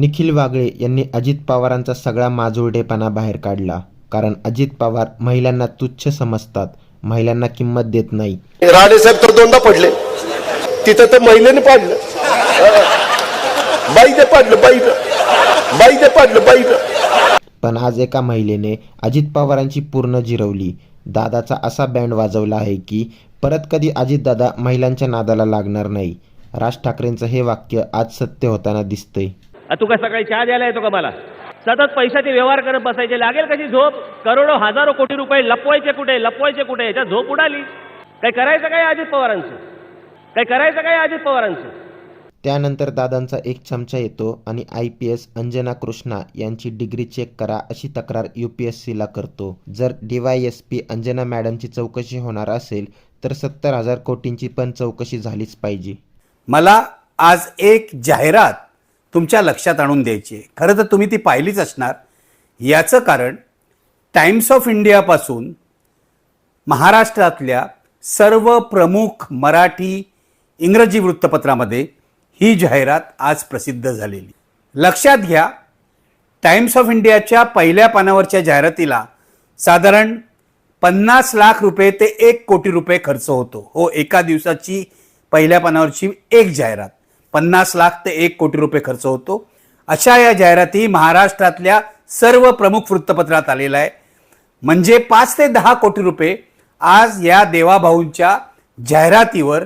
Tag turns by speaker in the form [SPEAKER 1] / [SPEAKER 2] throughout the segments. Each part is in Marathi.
[SPEAKER 1] निखिल वागळे यांनी अजित पवारांचा सगळा माजुरडेपणा बाहेर काढला. कारण अजित पवार महिलांना तुच्छ समजतात. महिलांना किंमत देत नाही.
[SPEAKER 2] राणेसाहेब तर दोनदा पडले. तिथं तर महिलेने पाडलं. बाईने पाडलं बाईनं. बाईने पाडलं बाईनं.
[SPEAKER 1] पण आज एका महिलेने अजित पवारांची पूर्ण जिरवली. दादाचा असा बँड वाजवला आहे की परत कधी अजितदादा महिलांच्या नादाला लागणार नाही. राज ठाकरेंचं हे वाक्य आज सत्य होताना दिसतंय.
[SPEAKER 3] तू काय सकाळी चहा द्यायला येतो का मला? सतत पैशाचे व्यवहार करत बसायचे. लागेल कशी झोप? करोडो हजारो कोटी रुपये लपवायचे कुठे? लपवायचे कुठे? याच्यात झोप उडाली. काय करायचं काय अजित पवारांचं? काय करायचं काय अजित पवारांचं?
[SPEAKER 1] त्यानंतर दादांचा एक चमचा येतो आणि I P S Anjana Krishna यांची डिग्री चेक करा अशी तक्रार यू पी एस सीला करतो. जर D Y S P Anjana मॅडमची चौकशी होणार असेल तर सत्तर हजार कोटींची पण चौकशी झालीच पाहिजे.
[SPEAKER 4] मला आज एक जाहिरात तुमच्या लक्षात आणून द्यायची आहे. खरं तर तुम्ही ती पाहिलीच असणार. याचं कारण टाइम्स ऑफ इंडियापासून महाराष्ट्रातल्या सर्व प्रमुख मराठी इंग्रजी वृत्तपत्रामध्ये ही जाहिरात आज प्रसिद्ध झालेली. लक्षात घ्या टाइम्स ऑफ इंडियाच्या पहिल्या पानावरच्या जाहिरातीला साधारण पन्नास लाख रुपये ते एक कोटी रुपये खर्च होतो. हो एका दिवसाची पहिल्या पानावरची एक जाहिरात. पन्नास लाख ते एक कोटी रुपये खर्च होतो. अशा या जाहिराती महाराष्ट्रातल्या सर्व प्रमुख वृत्तपत्रात आलेला आहे म्हणजे पाच ते दहा कोटी रुपये आज या देवाभाऊंच्या जाहिरातीवर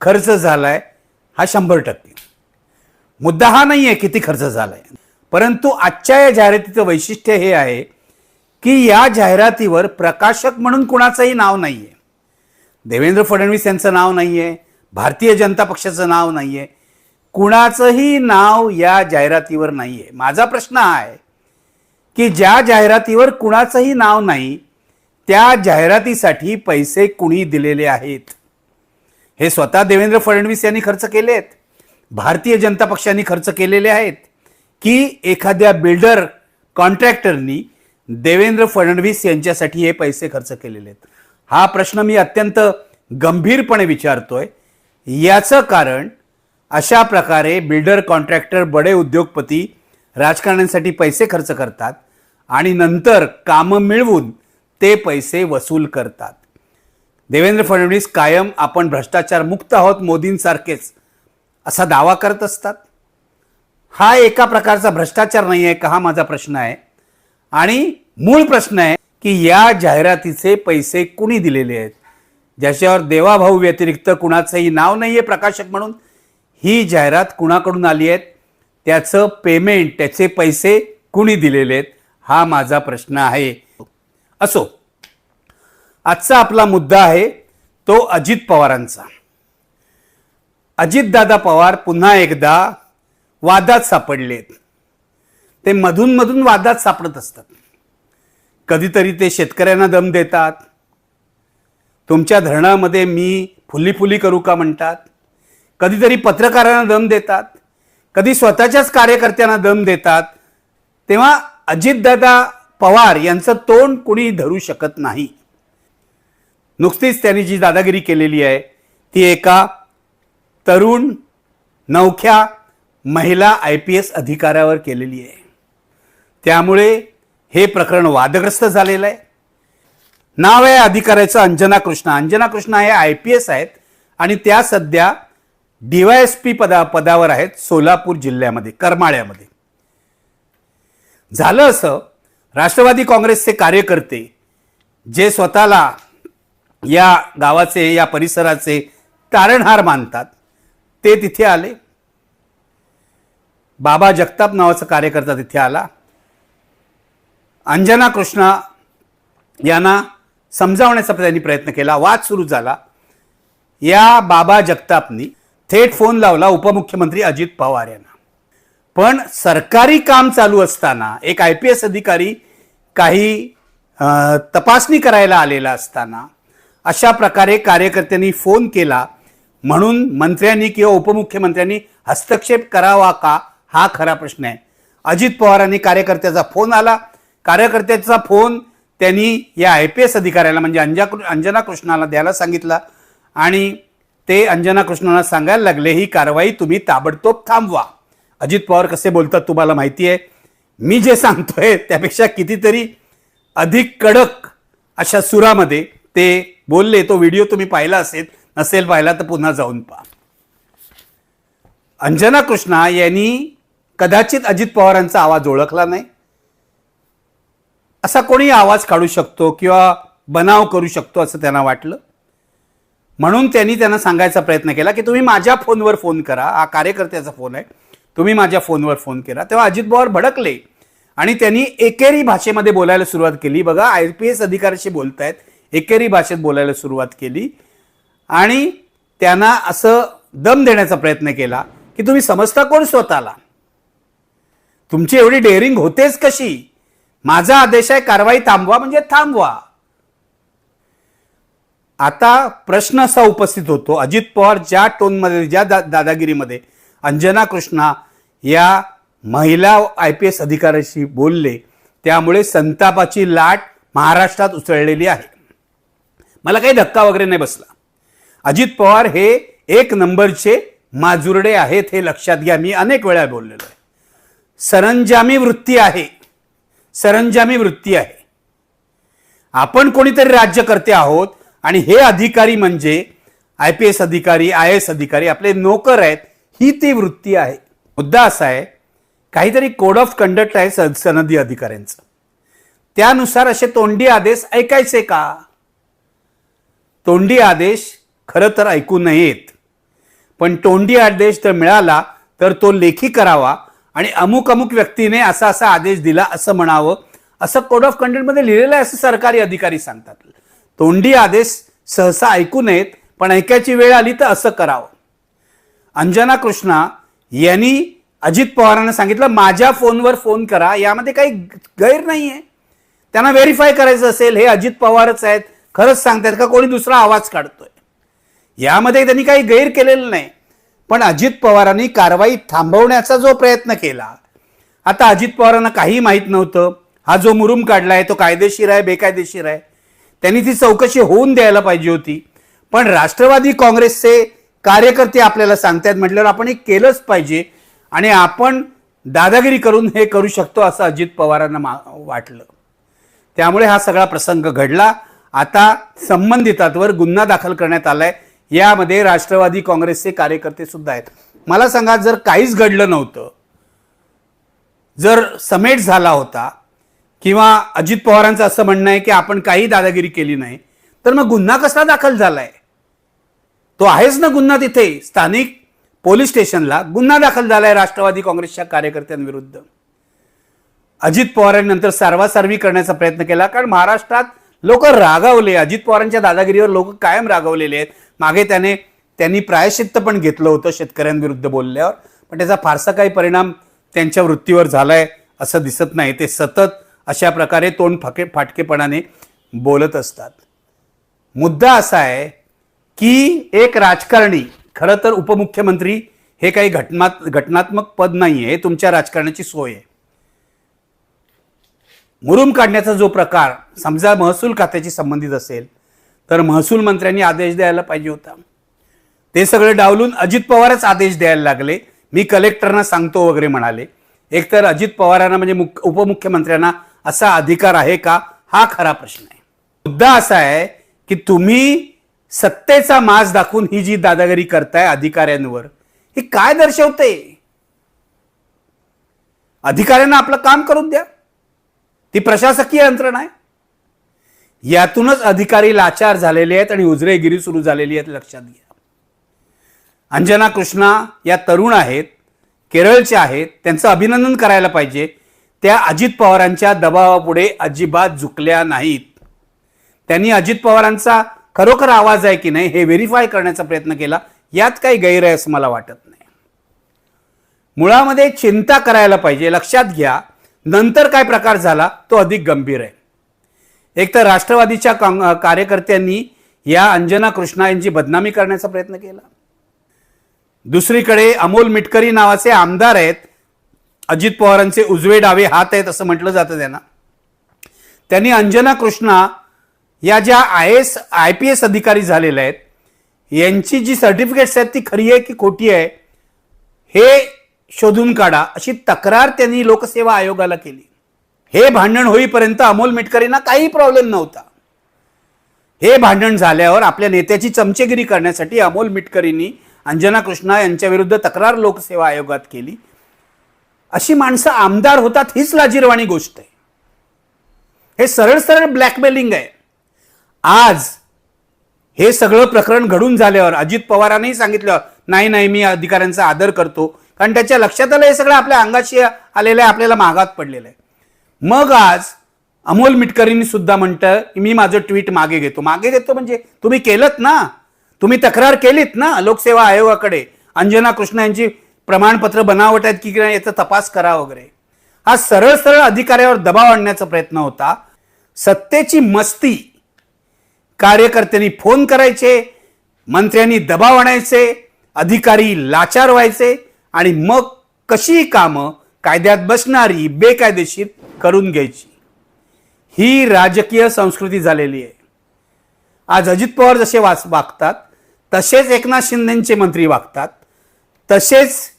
[SPEAKER 4] खर्च झालाय हा शंभर टक्के. मुद्दा हा नाही आहे किती खर्च झालाय. परंतु आजच्या या जाहिरातीचं वैशिष्ट्य हे आहे की या जाहिरातीवर प्रकाशक म्हणून कुणाचंही नाव नाही आहे देवेंद्र फडणवीस यांचं नाव नाही आहे भारतीय जनता पक्षाचं नाव नाही आहे कुणाचंही नाव या जाहिरातीवर नाही आहे माझा प्रश्न हा आहे की ज्या जाहिरातीवर कुणाचंही नाव नाही त्या जाहिरातीसाठी पैसे कुणी दिलेले आहेत? हे स्वतः देवेंद्र फडणवीस यांनी खर्च केले आहेत भारतीय जनता पक्षाने खर्च केलेले आहेत की एखाद्या बिल्डर कॉन्ट्रॅक्टरनी देवेंद्र फडणवीस यांच्यासाठी हे पैसे खर्च केलेले आहेत. हा प्रश्न मी अत्यंत गंभीरपणे विचारतोय. याचं कारण अशा प्रकारे बिल्डर कॉन्ट्रॅक्टर बडे उद्योगपती राजकारण्यांसाठी पैसे खर्च करतात आणि नंतर कामं मिळवून ते पैसे वसूल करतात. देवेंद्र फडणवीस कायम आपण भ्रष्टाचार मुक्त आहोत मोदींसारखेच असा दावा करत असतात. हा एका प्रकारचा भ्रष्टाचार नाही आहे का हा माझा प्रश्न आहे. आणि मूळ प्रश्न आहे की या जाहिरातीचे पैसे कुणी दिलेले आहेत? ज्याच्यावर देवाभाऊ व्यतिरिक्त कुणाचंही नाव नाही आहे प्रकाशक म्हणून ही जाहिरात कुणाकडून आली आहेत? त्याचं पेमेंट त्याचे पैसे कुणी दिलेले आहेत? हा माझा प्रश्न आहे. असो आजचा आपला मुद्दा आहे तो अजित पवारांचा. अजितदादा पवार पुन्हा एकदा वादात सापडलेत. ते मधून मधून वादात सापडत असतात. कधीतरी ते शेतकऱ्यांना दम देतात. तुमच्या धरणामध्ये मी फुली फुली करू का म्हणतात? कधीतरी पत्रकारांना दम देतात कधी स्वतःच्याच कार्यकर्त्यांना दम देतात तेव्हा अजितदादा पवार यांचं तोंड कुणी धरू शकत नाही. नुकतीच त्यांनी जी दादागिरी केलेली आहे ती एका तरुण नवख्या महिला आय पी एस अधिकाऱ्यावर केलेली आहे. त्यामुळे हे प्रकरण वादग्रस्त झालेलं आहे. नाव आहे अधिकाऱ्याचं अंजना कृष्णा. अंजना कृष्णा हे आय पी एस आहेत आणि त्या सध्या डीवायएसपी पदा पदावर आहेत सोलापूर जिल्ह्यामध्ये करमाळ्यामध्ये. झालं असं राष्ट्रवादी काँग्रेसचे कार्यकर्ते जे स्वतःला या गावाचे या परिसराचे तारणहार मानतात ते तिथे आले. बाबा जगताप नावाचा कार्यकर्ता तिथे आला. अंजना कृष्णा यांना समजावण्याचा त्यांनी प्रयत्न केला. वाद सुरू झाला. या बाबा जगतापनी थेट फोन लावला उपमुख्यमंत्री अजित पवार यांना. पण सरकारी काम चालू असताना एक आय पी एस अधिकारी काही तपासणी करायला आलेला असताना अशा प्रकारे कार्यकर्त्यांनी फोन केला. म्हणून मंत्र्यांनी किंवा उपमुख्यमंत्र्यांनी हस्तक्षेप करावा का हा खरा प्रश्न आहे. अजित पवारांनी कार्यकर्त्याचा फोन आला. कार्यकर्त्याचा फोन त्यांनी या आय पी एस अधिकाऱ्याला म्हणजे अंजा अंजना कृष्णाला द्यायला सांगितला. आणि ते अंजना कृष्णांना सांगायला लागले ही कारवाई तुम्ही ताबडतोब थांबवा. अजित पवार कसे बोलतात तुम्हाला माहिती आहे. मी जे सांगतोय त्यापेक्षा कितीतरी अधिक कडक अशा सुरामध्ये ते बोलले. तो व्हिडिओ तुम्ही पाहिला असेल नसेल पाहिला तर पुन्हा जाऊन पहा. अंजना कृष्णा यांनी कदाचित अजित पवारांचा आवाज ओळखला नाही. असा कोणी आवाज काढू शकतो किंवा बनाव करू शकतो असं त्यांना वाटलं? म्हणून त्यांनी त्यांना सांगायचा प्रयत्न केला की तुम्ही माझ्या फोनवर फोन करा. हा कार्यकर्त्याचा फोन आहे. तुम्ही माझ्या फोनवर फोन केला. तेव्हा अजित पवार भडकले. आणि त्यांनी एकेरी भाषेमध्ये बोलायला सुरुवात केली. बघा आय पी एस अधिकाऱ्याशी बोलतायत. एकेरी भाषेत बोलायला सुरुवात केली. आणि त्यांना असं दम देण्याचा प्रयत्न केला की तुम्ही समजता कोण स्वतःला? तुमची एवढी डेअरिंग होतेच कशी? माझा आदेश आहे कारवाई थांबवा म्हणजे थांबवा. आता प्रश्न असा उपस्थित होतो. अजित पवार ज्या टोनमध्ये ज्या दा दादागिरीमध्ये अंजना कृष्णा या महिला आय पी एस अधिकाऱ्याशी बोलले त्यामुळे संतापाची लाट महाराष्ट्रात उसळलेली आहे. मला काही धक्का वगैरे नाही बसला. अजित पवार हे एक नंबरचे माजुरडे आहेत हे लक्षात घ्या. मी अनेक वेळा बोललेलो आहे. सरंजामी वृत्ती आहे. सरंजामी वृत्ती आहे. आपण कोणीतरी राज्यकर्ते आहोत आणि हे अधिकारी म्हणजे आय पी एस अधिकारी आय एस अधिकारी आपले नोकर आहेत ही ती वृत्ती आहे. मुद्दा असा आहे काहीतरी कोड ऑफ कंडक्ट आहे सनदी अधिकाऱ्यांचं. त्यानुसार असे तोंडी आदेश ऐकायचे का? तोंडी आदेश खरं तर ऐकू नयेत. पण तोंडी आदेश जर मिळाला तर तो लेखी करावा आणि अमुक अमुक व्यक्तीने असा असा आदेश दिला असं म्हणावं असं कोड ऑफ कंडक्टमध्ये लिहिलेलं आहे असं सरकारी अधिकारी सांगतात. तोंडी आदेश सहसा ऐकू नयेत पण ऐकायची वेळ आली तर असं करावं. अंजना कृष्णा यांनी अजित पवारांना सांगितलं माझ्या फोनवर फोन करा यामध्ये काही गैर नाही आहे त्यांना व्हेरीफाय करायचं असेल हे अजित पवारच आहेत. खरंच सांगतायत का कोणी दुसरा आवाज काढतोय? यामध्ये त्यांनी काही गैर केलेलं नाही पण अजित पवारांनी कारवाई थांबवण्याचा जो प्रयत्न केला आता अजित पवारांना काही माहीत नव्हतं. हा जो मुरुम काढलाय तो कायदेशीर आहे बेकायदेशीर आहे. त्यांनी ती चौकशी होऊन द्यायला पाहिजे होती. पण राष्ट्रवादी काँग्रेसचे कार्यकर्ते आपल्याला सांगतायत म्हटल्यावर आपण हे केलंच पाहिजे आणि आपण दादागिरी करून हे करू शकतो असं अजित पवारांना मा- वाटलं. त्यामुळे हा सगळा प्रसंग घडला. आता संबंधितांवर गुन्हा दाखल करण्यात आलाय. यामध्ये राष्ट्रवादी काँग्रेसचे कार्यकर्ते सुद्धा आहेत. मला सांगा जर काहीच घडलं नव्हतं जर समेट झाला होता किंवा अजित पवारांचं असं म्हणणं आहे की आपण काही दादागिरी केली नाही तर मग गुन्हा कसा दाखल झालाय? तो आहेच ना गुन्हा तिथे. स्थानिक पोलीस स्टेशनला गुन्हा दाखल झालाय राष्ट्रवादी काँग्रेसच्या कार्यकर्त्यांविरुद्ध. अजित पवारांनंतर सारवासारवी करण्याचा प्रयत्न केला कारण महाराष्ट्रात लोक रागावले. अजित पवारांच्या दादागिरीवर लोक कायम रागावलेले आहेत. मागे त्याने त्यांनी प्रायश्चित्त पण घेतलं होतं शेतकऱ्यांविरुद्ध बोलल्यावर. पण त्याचा फारसा काही परिणाम त्यांच्या वृत्तीवर झालाय असं दिसत नाही. ते सतत अशा प्रकारे तोंड फाके फाटकेपणाने बोलत असतात. मुद्दा असा आहे की एक राजकारणी खरं तर उपमुख्यमंत्री हे काही घटना घटनात्मक पद नाही आहे हे तुमच्या राजकारणाची सोय आहे. मुरुम काढण्याचा जो प्रकार समजा महसूल खात्याशी संबंधित असेल तर महसूल मंत्र्यांनी आदेश द्यायला पाहिजे होता. ते सगळे डावलून अजित पवारच आदेश द्यायला लागले. मी कलेक्टरना सांगतो वगैरे म्हणाले. एकतर अजित पवारांना म्हणजे मुख- उपमुख्यमंत्र्यांना असा अधिकार आहे का? हा खरा प्रश्न आहे. मुद्दा असा आहे की तुम्ही सत्तेचा मास दाखवून ही जी दादागिरी करताय अधिकाऱ्यांवर ही काय दर्शवते अधिकाऱ्यांना आपलं काम करून द्या. ती प्रशासकीय यंत्रणा आहे. यातूनच अधिकारी लाचार झालेले आहेत आणि उजरेगिरी सुरू झालेली आहेत लक्षात घ्या. अंजना कृष्णा या तरुण आहेत केरळच्या आहेत त्यांचं अभिनंदन करायला पाहिजे. त्या अजित पवारांच्या दबावापुढे अजिबात झुकल्या नाहीत. त्यांनी अजित पवारांचा खरोखर आवाज आहे की नाही हे व्हेरीफाय करण्याचा प्रयत्न केला. यात काही गैर आहे असं मला वाटत नाही. मुळामध्ये चिंता करायला पाहिजे. लक्षात घ्या नंतर काय प्रकार झाला तो अधिक गंभीर आहे. एक तर राष्ट्रवादीच्या कार्यकर्त्यांनी या अंजना कृष्णा यांची बदनामी करण्याचा प्रयत्न केला. दुसरीकडे अमोल मिटकरी नावाचे आमदार आहेत. अजित पवारांचे उजवे डावे हात आहेत असं म्हटलं जातं त्यांना. त्यांनी अंजना कृष्णा या ज्या I S I P S अधिकारी झालेल्या आहेत यांची जी सर्टिफिकेट्स आहेत ती खरी आहे की खोटी आहे हे शोधून काढा अशी तक्रार त्यांनी लोकसेवा आयोगाला केली. हे भांडण होईपर्यंत अमोल मिटकरींना काही प्रॉब्लेम नव्हता. हे भांडण झाल्यावर आपल्या नेत्याची चमचेगिरी करण्यासाठी अमोल मिटकरींनी अंजना कृष्णा यांच्या विरुद्ध तक्रार लोकसेवा आयोगात केली. अशी माणसं आमदार होतात हीच लाजीरवाणी गोष्ट आहे. हे सरळ सरळ ब्लॅकमेलिंग आहे. आज हे सगळं प्रकरण घडून झाल्यावर अजित पवारांनी सांगितलं नाही नाही मी अधिकाऱ्यांचा आदर करतो. कारण त्याच्या लक्षात आलं हे सगळं आपल्या अंगाशी आलेलं आहे आपल्याला मागात पडलेलं आहे. मग आज अमोल मिटकरींनी सुद्धा म्हणतं की मी माझं ट्विट मागे घेतो. मागे घेतो म्हणजे तुम्ही केलं ना? तुम्ही तक्रार केलीत ना लोकसेवा आयोगाकडे? अंजना कृष्ण यांची प्रमाणपत्र बनावट आहेत की नाही याचा तपास करा वगैरे. हा सरळ सरळ अधिकाऱ्यावर दबाव आणण्याचा प्रयत्न होता. सत्तेची मस्ती. कार्यकर्त्यांनी फोन करायचे मंत्र्यांनी दबाव आणायचे अधिकारी लाचार व्हायचे आणि मग कशी कामं कायद्यात बसणारी बेकायदेशीर करून घ्यायची. ही राजकीय संस्कृती झालेली आहे. आज अजित पवार जसे वाच वागतात तसेच एकनाथ शिंदेचे मंत्री वागतात तसेच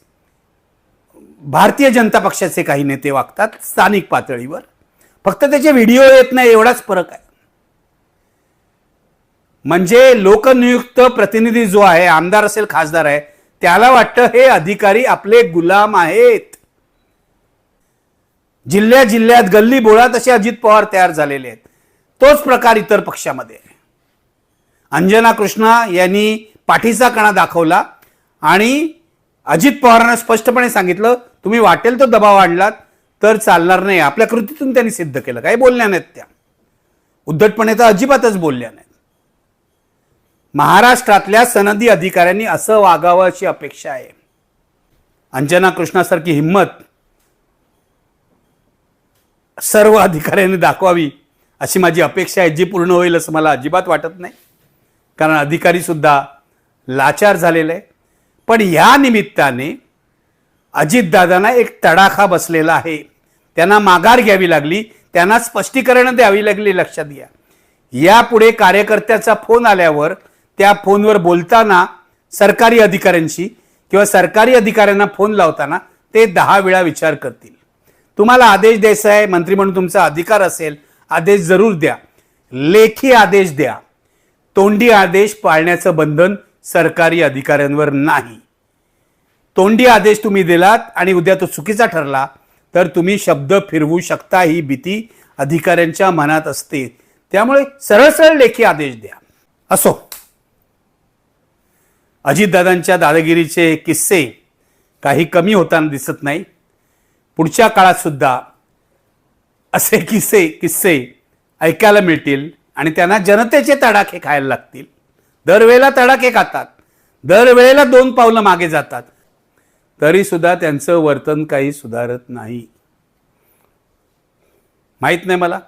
[SPEAKER 4] भारतीय जनता पक्षाचे काही नेते वागतात स्थानिक पातळीवर. फक्त त्याचे व्हिडिओ येत नाही एवढाच फरक आहे. म्हणजे लोकनियुक्त प्रतिनिधी जो आहे आमदार असेल खासदार आहे त्याला वाटतं हे अधिकारी आपले गुलाम आहेत. जिल्ह्या जिल्ह्यात गल्ली बोळात असे अजित पवार तयार झालेले आहेत. तोच प्रकार इतर पक्षामध्ये आहे. अंजना कृष्णा यांनी पाठीचा कणा दाखवला आणि अजित पवारांना स्पष्टपणे सांगितलं तुम्ही वाटेल तो दबाव आणलात तर चालणार नाही. आपल्या कृतीतून त्यांनी सिद्ध केलं. काही बोलल्या नाहीत त्या. उद्धटपणे तर अजिबातच बोलल्या नाहीत. महाराष्ट्रातल्या सनदी अधिकाऱ्यांनी असं वागावं अशी अपेक्षा आहे. अंजना कृष्णासारखी हिंमत सर्व अधिकाऱ्यांनी दाखवावी अशी माझी अपेक्षा आहे. जी पूर्ण होईल असं मला अजिबात वाटत नाही. कारण अधिकारी सुद्धा लाचार झालेले आहे. पण या निमित्ताने अजितदादांना एक तडाखा बसलेला आहे. त्यांना माघार घ्यावी लागली त्यांना स्पष्टीकरणं द्यावी लागली लक्षात घ्या. यापुढे कार्यकर्त्याचा फोन आल्यावर त्या फोनवर बोलताना सरकारी अधिकाऱ्यांशी किंवा सरकारी अधिकाऱ्यांना फोन लावताना ते दहा वेळा विचार करतील. तुम्हाला आदेश द्यायचा आहे मंत्री म्हणून तुमचा अधिकार असेल आदेश जरूर द्या. लेखी आदेश द्या. तोंडी आदेश पाळण्याचं बंधन सरकारी अधिकाऱ्यांवर नाही. तोंडी आदेश तुम्ही दिलात आणि उद्या तो चुकीचा ठरला तर तुम्ही शब्द फिरवू शकता ही भीती अधिकाऱ्यांच्या मनात असते. त्यामुळे सरळ सरळ लेखी आदेश द्या. असो. अजितदादांच्या दादागिरीचे किस्से काही कमी होताना दिसत नाही. पुढच्या काळात सुद्धा असे किस्से किस्से ऐकायला मिळतील आणि त्यांना जनतेचे तडाखे खायला लागतील. दरवेळेला तडाखे खातात. दरवेळेला दोन पावलं मागे जातात. तरी सुद्धा त्यांचं वर्तन काही सुधारत नाही. माहीत नाही मला?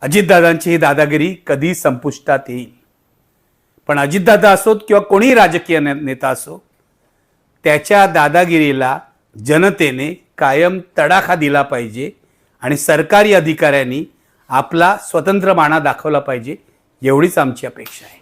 [SPEAKER 4] अजितदादांची ही दादागिरी कधी संपुष्टात येईल? पण अजितदादा असोत किंवा कोणीही राजकीय ने- नेता असो त्याच्या दादागिरीला जनतेने कायम तडाखा दिला पाहिजे आणि सरकारी अधिकाऱ्यांनी आपला स्वतंत्र माणा दाखवला पाहिजे एवढीच आमची अपेक्षा आहे.